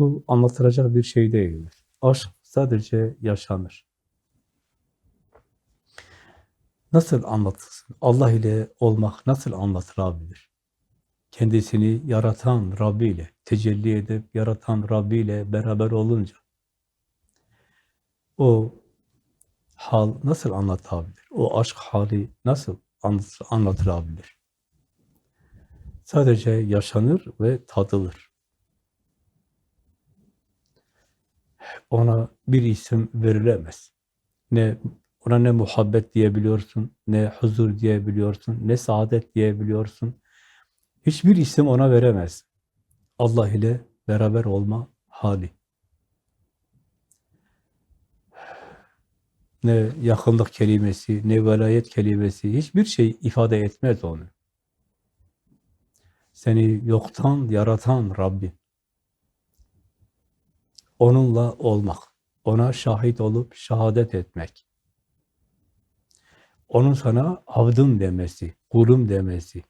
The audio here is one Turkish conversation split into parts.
Bu anlatılacak bir şey değildir. Aşk sadece yaşanır. Nasıl anlatılsın? Allah ile olmak nasıl anlatılabilir? Kendisini yaratan Rabbi ile, tecelli edip yaratan Rabbi ile beraber olunca o hal nasıl anlatabilir? O aşk hali nasıl anlat- anlatılabilir? Sadece yaşanır ve tadılır. Ona bir isim verilemez. Ne ona ne muhabbet diyebiliyorsun, ne huzur diyebiliyorsun, ne saadet diyebiliyorsun. Hiçbir isim ona veremez. Allah ile beraber olma hali. Ne yakınlık kelimesi, ne velayet kelimesi, hiçbir şey ifade etmez onu. Seni yoktan yaratan Rabbin. Onunla olmak, ona şahit olup şehadet etmek. Onun sana avdım demesi, kulum demesi.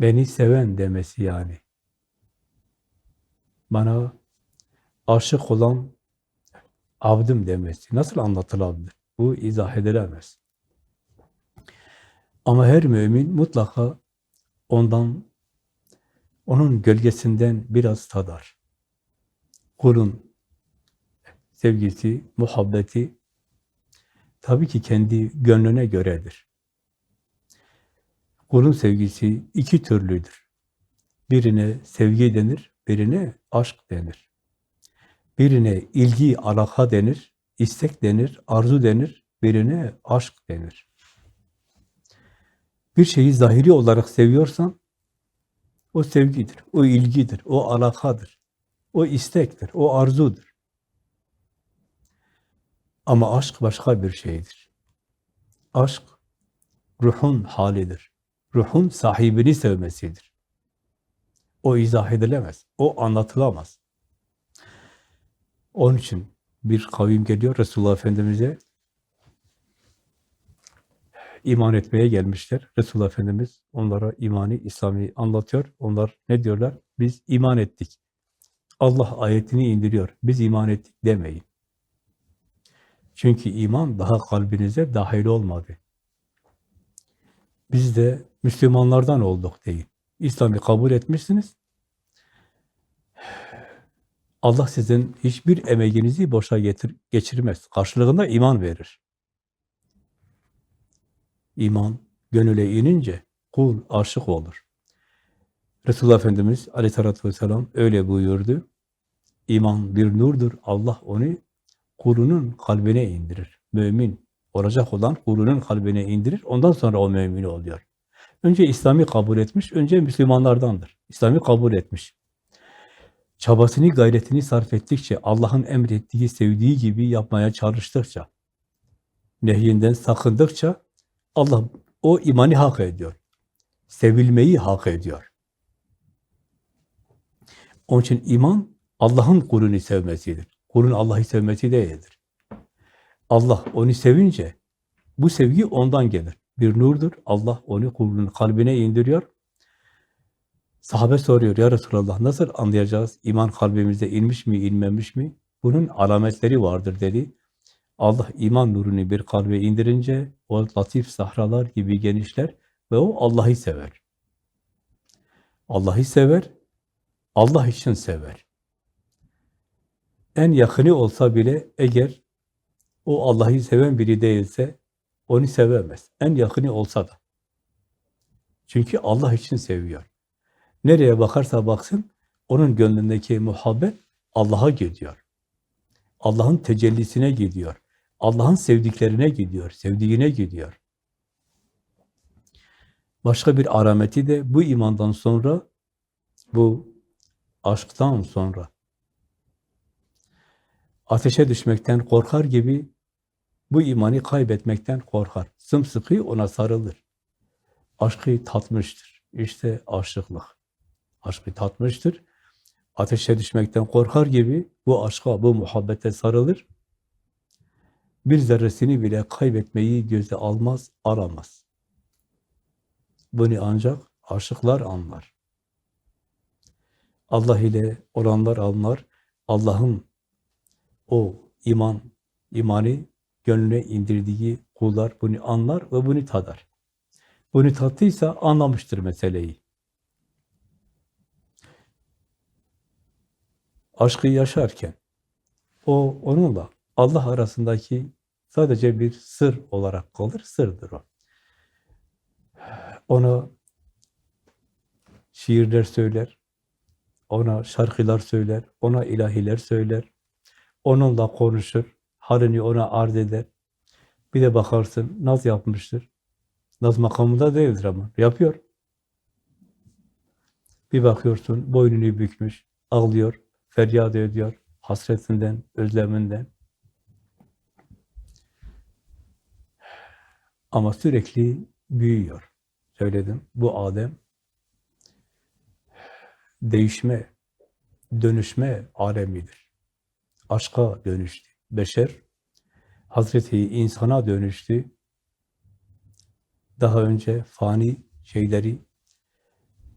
Beni seven demesi yani. Bana aşık olan avdım demesi. Nasıl anlatılabilir? Bu izah edilemez. Ama her mümin mutlaka ondan, onun gölgesinden biraz tadar. Kulun sevgisi, muhabbeti tabii ki kendi gönlüne göredir. Kulun sevgisi iki türlüdür. Birine sevgi denir, birine aşk denir. Birine ilgi, alaka denir, istek denir, arzu denir, birine aşk denir. Bir şeyi zahiri olarak seviyorsan, o sevgidir, o ilgidir, o alakadır, o istektir, o arzudur. Ama aşk başka bir şeydir. Aşk, ruhun halidir. Ruhun sahibini sevmesidir. O izah edilemez, o anlatılamaz. Onun için bir kavim geliyor Resulullah Efendimiz'e iman etmeye gelmişler. Resulullah Efendimiz onlara imani, İslam'ı anlatıyor. Onlar ne diyorlar? Biz iman ettik. Allah ayetini indiriyor. Biz iman ettik demeyin. Çünkü iman daha kalbinize dahil olmadı. Biz de Müslümanlardan olduk deyin. İslam'ı kabul etmişsiniz. Allah sizin hiçbir emeğinizi boşa getir, geçirmez. Karşılığında iman verir. İman gönüle inince kul aşık olur. Resulullah Efendimiz aleyhissalatü vesselam öyle buyurdu. İman bir nurdur. Allah onu kulunun kalbine indirir. Mümin olacak olan kulunun kalbine indirir. Ondan sonra o mümin oluyor. Önce İslam'ı kabul etmiş, önce Müslümanlardandır. İslam'ı kabul etmiş. Çabasını, gayretini sarf ettikçe, Allah'ın emrettiği, sevdiği gibi yapmaya çalıştıkça, nehyinden sakındıkça, Allah o imanı hak ediyor. Sevilmeyi hak ediyor. Onun için iman, Allah'ın kulünü sevmesidir. Kulun Allah'ı sevmesi değildir. Allah onu sevince, bu sevgi ondan gelir. Bir nurdur. Allah onu kulunun kalbine indiriyor. Sahabe soruyor, ya Resulallah nasıl anlayacağız? İman kalbimize inmiş mi, inmemiş mi? Bunun alametleri vardır dedi. Allah iman nurunu bir kalbe indirince o latif sahralar gibi genişler ve o Allah'ı sever. Allah'ı sever, Allah için sever. En yakını olsa bile eğer o Allah'ı seven biri değilse onu sevemez. En yakını olsa da. Çünkü Allah için seviyor. Nereye bakarsa baksın, onun gönlündeki muhabbet Allah'a gidiyor. Allah'ın tecellisine gidiyor. Allah'ın sevdiklerine gidiyor, sevdiğine gidiyor. Başka bir alameti de bu imandan sonra, bu aşktan sonra ateşe düşmekten korkar gibi bu imanı kaybetmekten korkar. Sımsıkı ona sarılır. Aşkı tatmıştır. İşte aşıklık. Aşkı tatmıştır. Ateşe düşmekten korkar gibi bu aşka, bu muhabbete sarılır. Bir zerresini bile kaybetmeyi göze almaz, aramaz. Bunu ancak aşıklar anlar. Allah ile olanlar anlar. Allah'ın o iman, imanı gönlüne indirdiği kullar bunu anlar ve bunu tadar. Bunu tattıysa anlamıştır meseleyi. Aşkı yaşarken o onunla Allah arasındaki sadece bir sır olarak kalır. Sırdır o. Ona şiirler söyler, ona şarkılar söyler, ona ilahiler söyler, onunla konuşur, halini ona arz eder. Bir de bakarsın naz yapmıştır. Naz makamında değildir ama yapıyor. Bir bakıyorsun boynunu bükmüş, ağlıyor, feryat ediyor, hasretinden, özleminden. Ama sürekli büyüyor. Söyledim, bu Adem değişme, dönüşme alemidir. Aşka dönüştü. Beşer, Hazreti insana dönüştü. Daha önce fani şeyleri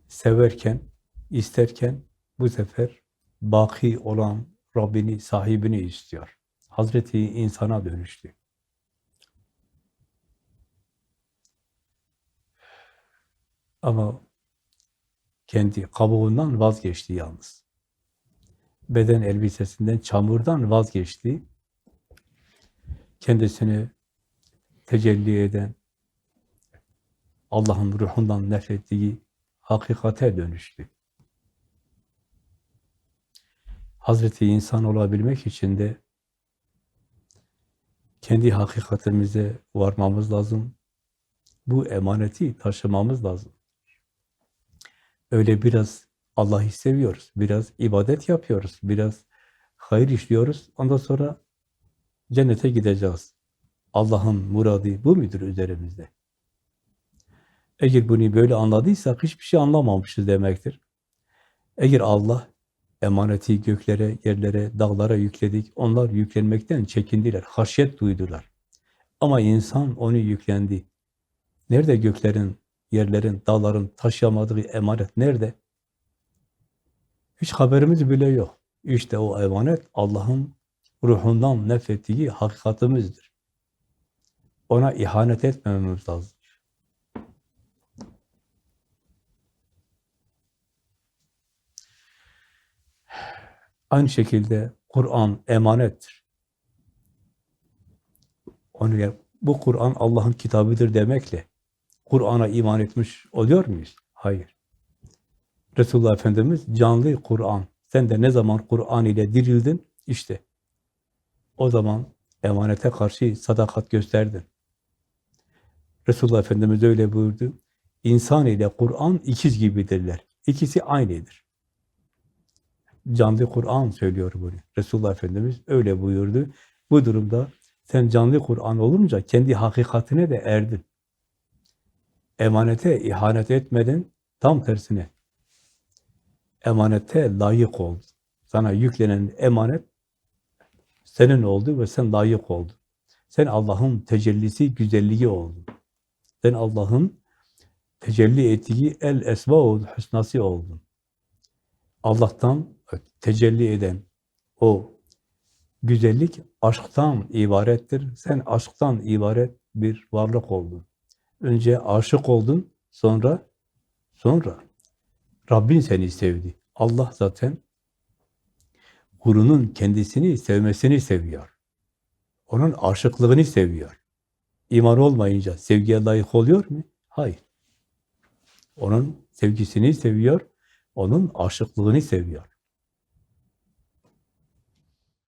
severken, isterken bu sefer baki olan Rabbini, sahibini istiyor. Hazreti insana dönüştü. Ama kendi kabuğundan vazgeçti yalnız. Beden elbisesinden, çamurdan vazgeçti. Kendisini tecelli eden, Allah'ın ruhundan nefrettiği hakikate dönüştü. Hazreti insan olabilmek için de kendi hakikatimize varmamız lazım. Bu emaneti taşımamız lazım. Öyle biraz Allah'ı seviyoruz, biraz ibadet yapıyoruz, biraz hayır işliyoruz. Ondan sonra cennete gideceğiz. Allah'ın muradı bu müdür üzerimizde? Eğer bunu böyle anladıysak hiçbir şey anlamamışız demektir. Eğer Allah emaneti göklere, yerlere, dağlara yükledik, onlar yüklenmekten çekindiler, haşyet duydular. Ama insan onu yüklendi. Nerede göklerin, yerlerin, dağların taşıyamadığı emanet nerede? Hiç haberimiz bile yok. İşte o emanet Allah'ın ruhundan nefrettiği hakikatimizdir. Ona ihanet etmememiz lazım. Aynı şekilde Kur'an emanettir. Onu bu Kur'an Allah'ın kitabıdır demekle Kur'an'a iman etmiş oluyor muyuz? Hayır. Resulullah Efendimiz canlı Kur'an. Sen de ne zaman Kur'an ile dirildin? İşte o zaman emanete karşı sadakat gösterdin. Resulullah Efendimiz öyle buyurdu. İnsan ile Kur'an ikiz gibidirler. İkisi aynıdır. Canlı Kur'an söylüyor bunu. Resulullah Efendimiz öyle buyurdu. Bu durumda sen canlı Kur'an olunca kendi hakikatine de erdin. Emanete ihanet etmeden tam tersine emanete layık oldun. Sana yüklenen emanet senin oldu ve sen layık oldun. Sen Allah'ın tecellisi, güzelliği oldun. Sen Allah'ın tecelli ettiği el esma hüsnası oldun. Allah'tan tecelli eden o güzellik aşktan ibarettir. Sen aşktan ibaret bir varlık oldun. Önce aşık oldun, sonra sonra Rabbin seni sevdi. Allah zaten kulunun kendisini sevmesini seviyor. Onun aşıklığını seviyor. İman olmayınca sevgiye layık oluyor mu? Hayır. Onun sevgisini seviyor, onun aşıklığını seviyor.